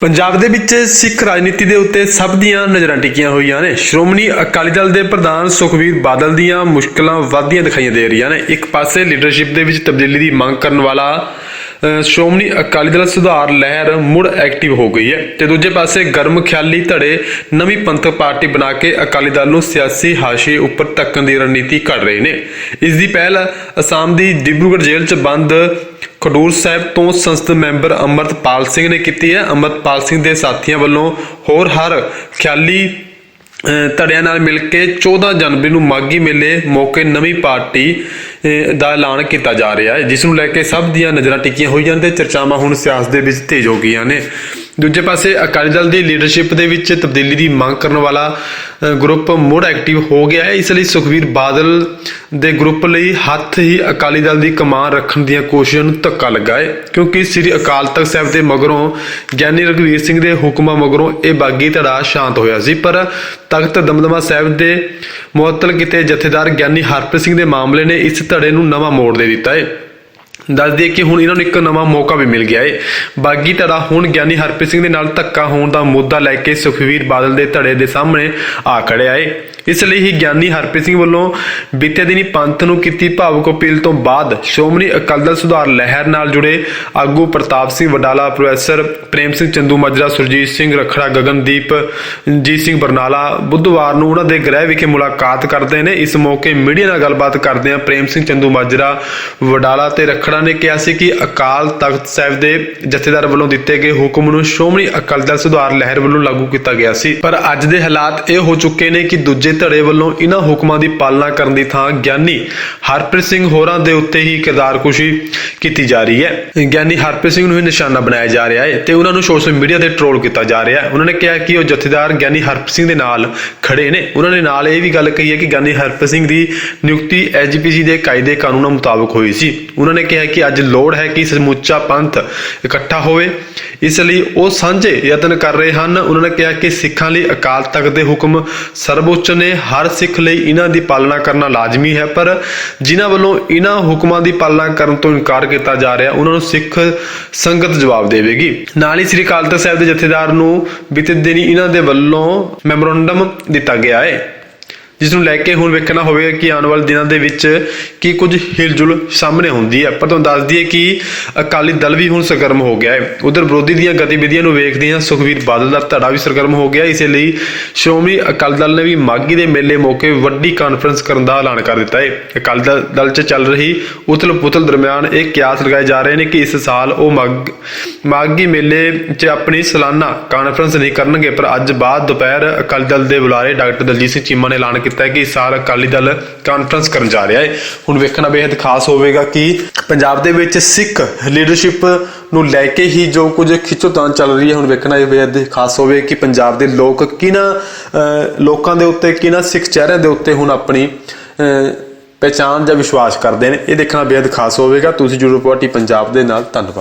ਪੰਜਾਬ ਦੇ ਵਿੱਚ ਸਿੱਖ ਰਾਜਨੀਤੀ ਦੇ ਉੱਤੇ ਸਭ ਦੀਆਂ ਨਜ਼ਰਾਂ ਟਿਕੀਆਂ ਹੋਈਆਂ ਨੇ। ਸ਼੍ਰੋਮਣੀ ਅਕਾਲੀ ਦਲ ਦੇ ਪ੍ਰਧਾਨ ਸੁਖਬੀਰ ਬਾਦਲ ਦੀਆਂ ਮੁਸ਼ਕਲਾਂ ਵਧਦੀਆਂ ਦਿਖਾਈਆਂ ਦੇ ਰਹੀਆਂ ਨੇ। ਇੱਕ ਪਾਸੇ ਲੀਡਰਸ਼ਿਪ ਦੇ ਵਿੱਚ ਤਬਦੀਲੀ ਦੀ ਮੰਗ ਕਰਨ ਵਾਲਾ ਸ਼੍ਰੋਮਣੀ ਅਕਾਲੀ ਦਲ ਸੁਧਾਰ ਲਹਿਰ ਮੁੜ ਐਕਟਿਵ ਹੋ ਗਈ ਹੈ ਤੇ ਦੂਜੇ ਪਾਸੇ ਗਰਮ ਖਿਆਲੀ ਧੜੇ ਨਵੀਂ ਪੰਥਕ ਪਾਰਟੀ ਬਣਾ ਕੇ ਅਕਾਲੀ ਦਲ ਨੂੰ ਸਿਆਸੀ ਹਾਸ਼ੀਏ ਉੱਪਰ ਧੱਕਣ ਦੀ ਰਣਨੀਤੀ ਘੜ ਰਹੇ ਨੇ। ਇਸ ਦੀ ਪਹਿਲ ਅਸਾਮ ਦੀ ਡਿਬਰੂਗੜ੍ਹ ਜੇਲ੍ਹ 'ਚ ਬੰਦ ਖਡੂਰ ਸਾਹਿਬ ਤੋਂ ਸੰਸਦ ਮੈਂਬਰ ਅਮਰਤਪਾਲ ਸਿੰਘ ਨੇ ਕੀਤੀ ਹੈ। ਅਮਰਤਪਾਲ ਸਿੰਘ ਦੇ ਸਾਥੀਆਂ ਵੱਲੋਂ ਹੋਰ ਹਰ ਖਿਆਲੀ ਅਹ, ਧੜਿਆਂ ਨਾਲ ਮਿਲ ਕੇ 14 ਜਨਵਰੀ ਨੂੰ ਮਾਗੀ ਮੇਲੇ ਮੌਕੇ ਨਵੀਂ ਪਾਰਟੀ ਦਾ ਐਲਾਨ ਕੀਤਾ ਜਾ ਰਿਹਾ ਹੈ, ਜਿਸ ਨੂੰ ਲੈ ਕੇ ਸਭ ਦੀਆਂ ਨਜ਼ਰਾਂ ਟਿਕੀਆਂ ਹੋਈਆਂ ਨੇ ਤੇ ਚਰਚਾਵਾਂ ਹੁਣ ਸਿਆਸਤ ਦੇ ਵਿੱਚ ਤੇਜ਼ ਹੋ ਗਈਆਂ ਨੇ। ਦੂਜੇ ਪਾਸੇ, ਅਕਾਲੀ ਦਲ ਦੀ ਲੀਡਰਸ਼ਿਪ ਦੇ ਵਿੱਚ ਤਬਦੀਲੀ ਦੀ ਮੰਗ ਕਰਨ ਵਾਲਾ ਗਰੁੱਪ ਮੁੜ ਐਕਟਿਵ ਹੋ ਗਿਆ ਹੈ। ਇਸ ਲਈ ਸੁਖਵੀਰ ਬਾਦਲ ਦੇ ਗਰੁੱਪ ਲਈ ਹੱਥ ਹੀ ਅਕਾਲੀ ਦਲ ਦੀ ਕਮਾਨ ਰੱਖਣ ਦੀਆਂ ਕੋਸ਼ਿਸ਼ਾਂ ਨੂੰ ਧੱਕਾ ਲੱਗਾ ਹੈ, ਕਿਉਂਕਿ ਸ੍ਰੀ ਅਕਾਲ ਤਖਤ ਸਾਹਿਬ ਦੇ ਮਗਰੋਂ, ਗਿਆਨੀ ਰਘਵੀਰ ਸਿੰਘ ਦੇ ਹੁਕਮਾਂ ਮਗਰੋਂ ਇਹ ਬਾਗੀ ਧੜਾ ਸ਼ਾਂਤ ਹੋਇਆ ਸੀ। ਪਰ ਤਖਤ ਦਮਦਮਾ ਸਾਹਿਬ ਦੇ ਮੁਅੱਤਲ ਕੀਤੇ ਜਥੇਦਾਰ ਗਿਆਨੀ ਹਰਪ੍ਰੀਤ ਸਿੰਘ ਦੇ ਮਾਮਲੇ ਨੇ ਇਸ ਧੜੇ ਨੂੰ ਨਵਾਂ ਮੋੜ ਦੇ ਦਿੱਤਾ ਏ। ਦੱਸ ਦਈਏ ਕਿ ਹੁਣ ਇਹਨਾਂ ਨੂੰ ਇੱਕ ਨਵਾਂ ਮੌਕਾ ਵੀ ਮਿਲ ਗਿਆ ਏ। ਬਾਗੀ ਧੜਾ ਹੁਣ ਗਿਆਨੀ ਹਰਪ੍ਰੀਤ ਸਿੰਘ ਦੇ ਨਾਲ ਧੱਕਾ ਹੋਣ ਦਾ ਮੁੱਦਾ ਲੈ ਕੇ ਸੁਖਵੀਰ ਬਾਦਲ ਦੇ ਧੜੇ ਦੇ ਸਾਹਮਣੇ ਆ ਖੜਿਆ ਏ। ਇਸ ਲਈ ਹੀ ਗਿਆਨੀ ਹਰਪ੍ਰੀਤ ਸਿੰਘ ਵੱਲੋਂ ਬੀਤੇ ਦਿਨੀ ਪੰਥ ਨੂੰ ਕੀਤੀ ਭਾਵੁਕ ਅਪੀਲ ਤੋਂ ਬਾਅਦ ਸ਼੍ਰੋਮਣੀ ਅਕਾਲੀ ਦਲ ਸੁਧਾਰ ਲਹਿਰ ਨਾਲ ਜੁੜੇ ਆਗੂ ਪ੍ਰਤਾਪ ਸਿੰਘ ਵਡਾਲਾ, ਪ੍ਰੋਫੈਸਰ ਪ੍ਰੇਮ ਸਿੰਘ ਚੰਦੂ ਮਾਜਰਾ, ਸੁਰਜੀਤ ਸਿੰਘ ਰਖੜਾ, ਗਗਨਦੀਪ ਜੀਤ ਸਿੰਘ ਬਰਨਾਲਾ ਬੁੱਧਵਾਰ ਨੂੰ ਉਹਨਾਂ ਦੇ ਗ੍ਰਹਿ ਵਿਖੇ ਮੁਲਾਕਾਤ ਕਰਦੇ ਨੇ। ਇਸ ਮੌਕੇ ਮੀਡੀਆ ਨਾਲ ਗੱਲਬਾਤ ਕਰਦੇ ਆ ਪ੍ਰੇਮ ਸਿੰਘ ਚੰਦੂ ਮਾਜਰਾ, ਵਡਾਲਾ ਤੇ ਰਖੜਾ ਨੇ ਕਿਹਾ ਸੀ ਕਿ ਅਕਾਲ ਤਖਤ ਸਾਹਿਬ ਦੇ ਜਥੇਦਾਰ ਵੱਲੋਂ ਦਿੱਤੇ ਗਏ ਹੁਕਮ ਨੂੰ ਸ਼੍ਰੋਮਣੀ ਅਕਾਲੀ ਦਲ ਸੁਧਾਰ ਲਹਿਰ ਵੱਲੋਂ ਲਾਗੂ ਕੀਤਾ ਗਿਆ ਸੀ। ਪਰ ਅੱਜ ਦੇ ਹਾਲਾਤ ਇਹ ਹੋ ਚੁੱਕੇ ਨੇ ਕਿ ਦੂਜੇ ਧੜੇ ਵੱਲੋਂ ਇਹਨਾਂ ਹੁਕਮਾਂ ਦੀ ਪਾਲਣਾ ਕਰਨ ਦੀ ਥਾਂ ਗਿਆਨੀ ਹਰਪ੍ਰੀਤ ਸਿੰਘ ਹੋਰਾਂ ਦੇ ਉੱਤੇ ਹੀ ਕਿਰਦਾਰਕੁਸ਼ੀ ਕੀਤੀ ਜਾ ਰਹੀ ਹੈ। ਗਿਆਨੀ ਹਰਪ੍ਰੀਤ ਸਿੰਘ ਨੂੰ ਹੀ ਨਿਸ਼ਾਨਾ ਬਣਾਇਆ ਜਾ ਰਿਹਾ ਹੈ ਤੇ ਉਹਨਾਂ ਨੂੰ ਸੋਸ਼ਲ ਮੀਡੀਆ ਤੇ ਟ੍ਰੋਲ ਕੀਤਾ ਜਾ ਰਿਹਾ ਹੈ। ਉਹਨਾਂ ਨੇ ਕਿਹਾ ਕਿ ਉਹ ਜਥੇਦਾਰ ਗਿਆਨੀ ਹਰਪ੍ਰੀਤ ਸਿੰਘ ਦੇ ਨਾਲ ਖੜੇ ਨੇ। ਉਹਨਾਂ ਨੇ ਨਾਲ ਇਹ ਵੀ ਗੱਲ ਕਹੀ ਹੈ ਕਿ ਗਿਆਨੀ ਹਰਪ੍ਰੀਤ ਸਿੰਘ ਦੀ ਨਿਯੁਕਤੀ ਐਜੀਪੀਸੀ ਦੇ ਕਾਇਦੇ ਕਾਨੂੰਨਾਂ ਮੁਤਾਬਕ ਹੋਈ ਸੀ। ਉਹਨਾਂ ਨੇ ਕਿਹਾ ਕਿ ਅੱਜ ਲੋੜ ਹੈ ਕਿ ਸਮੁੱਚਾ ਪੰਥ ਇਕੱਠਾ ਹੋਵੇ। ਇਸ ਲਈ ਉਹ ਸਾਂਝੇ ਯਤਨ ਕਰ ਰਹੇ ਹਨ। ਉਹਨਾਂ ਨੇ ਕਿਹਾ ਕਿ ਸਿੱਖਾਂ ਲਈ ਅਕਾਲ ਤਖਤ ਦੇ ਹੁਕਮ ਸਰਵਉੱਚ ਨੇ। ਹਰ ਸਿੱਖ ਲਈ ਇਹਨਾਂ ਦੀ ਪਾਲਣਾ ਕਰਨਾ ਲਾਜ਼ਮੀ ਹੈ, ਪਰ ਜਿਨ੍ਹਾਂ ਵੱਲੋਂ ਇਹਨਾਂ ਹੁਕਮਾਂ ਦੀ ਪਾਲਣਾ ਕਰਨ ਤੋਂ ਇਨਕਾਰ ਕੀਤਾ ਜਾ ਰਿਹਾ, ਉਹਨਾਂ ਨੂੰ ਸਿੱਖ ਸੰਗਤ ਜਵਾਬ ਦੇਵੇਗੀ। ਨਾਲ ਹੀ ਸ੍ਰੀ ਅਕਾਲ ਤਖਤ ਸਾਹਿਬ ਦੇ ਜਥੇਦਾਰ ਨੂੰ ਬੀਤੇ ਦਿਨੀ ਇਹਨਾਂ ਦੇ ਵੱਲੋਂ ਮੈਮੋਰੰਡਮ ਦਿੱਤਾ ਗਿਆ ਹੈ। ਜਿਸ ਨੂੰ ਲੈ ਕੇ ਹੁਣ ਵੇਖਣਾ ਹੋਵੇਗਾ ਕਿ ਆਉਣ ਵਾਲੇ ਦਿਨਾਂ ਦੇ ਵਿੱਚ ਕੀ ਕੁਝ ਹਿਲਜੁਲ ਸਾਹਮਣੇ ਹੁੰਦੀ ਹੈ। ਪਰ ਤੁਹਾਨੂੰ ਦੱਸ ਦਈਏ ਕਿ ਅਕਾਲੀ ਦਲ ਵੀ ਹੁਣ ਸਰਗਰਮ ਹੋ ਗਿਆ ਹੈ। ਉਧਰ ਵਿਰੋਧੀ ਦੀਆਂ ਗਤੀਵਿਧੀਆਂ ਨੂੰ ਵੇਖਦਿਆਂ ਸੁਖਵੀਰ ਬਾਦਲ ਦਾ ਧੜਾ ਵੀ ਸਰਗਰਮ ਹੋ ਗਿਆ। ਇਸੇ ਲਈ ਸ਼੍ਰੋਮਣੀ ਅਕਾਲੀ ਦਲ ਨੇ ਵੀ ਮਾਗੀ ਦੇ ਮੇਲੇ ਮੌਕੇ ਵੱਡੀ ਕਾਨਫਰੰਸ ਕਰਨ ਦਾ ਐਲਾਨ ਕਰ ਦਿੱਤਾ ਹੈ। ਅਕਾਲੀ ਦਲ ਦਲ 'ਚ ਚੱਲ ਰਹੀ ਉਥਲ ਪੁਥਲ ਦਰਮਿਆਨ ਇਹ ਕਿਆਸ ਲਗਾਏ ਜਾ ਰਹੇ ਨੇ ਕਿ ਇਸ ਸਾਲ ਉਹ ਮਾਗ ਮਾਗੀ ਮੇਲੇ 'ਚ ਆਪਣੀ ਸਾਲਾਨਾ ਕਾਨਫਰੰਸ ਨਹੀਂ ਕਰਨਗੇ। ਪਰ ਅੱਜ ਬਾਅਦ ਦੁਪਹਿਰ ਅਕਾਲੀ ਦਲ ਦੇ ਬੁਲਾਰੇ ਡਾਕਟਰ ਦਲਜੀਤ ਸਿੰਘ ਚੀਮਾ ਨੇ ਐਲਾਨ ਕੀਤਾ ਹੈ ਕਿ ਇਸ ਸਾਲ ਅਕਾਲੀ ਦਲ ਕਾਨਫਰੰਸ ਕਰਨ ਜਾ ਰਿਹਾ ਹੈ। ਹੁਣ ਵੇਖਣਾ ਬੇहद ਖਾਸ ਹੋਵੇਗਾ ਕਿ ਪੰਜਾਬ ਦੇ ਵਿੱਚ ਸਿੱਖ ਲੀਡਰਸ਼ਿਪ ਨੂੰ ਲੈ ਕੇ ਹੀ ਜੋ ਕੁਝ ਖਿੱਚੋਤਾਣ ਚੱਲ ਰਹੀ ਹੈ, ਹੁਣ ਵੇਖਣਾ ਇਹ ਬੇहद ਖਾਸ ਹੋਵੇ ਕਿ ਪੰਜਾਬ ਦੇ ਲੋਕ ਕਿਨਾਂ ਲੋਕਾਂ ਦੇ ਉੱਤੇ ਕਿਨਾਂ ਸਿੱਖ ਚਿਹਰਿਆਂ ਦੇ ਉੱਤੇ ਹੁਣ ਆਪਣੀ ਪਹਿਚਾਨ ਜਾਂ ਵਿਸ਼ਵਾਸ ਕਰਦੇ ਨੇ। ਇਹ ਦੇਖਣਾ ਬੇहद ਖਾਸ ਹੋਵੇਗਾ। ਤੁਸੀਂ ਜੁੜੋ ਪਾਰਟੀ ਪੰਜਾਬ ਦੇ ਨਾਲ। ਧੰਨਵਾਦ।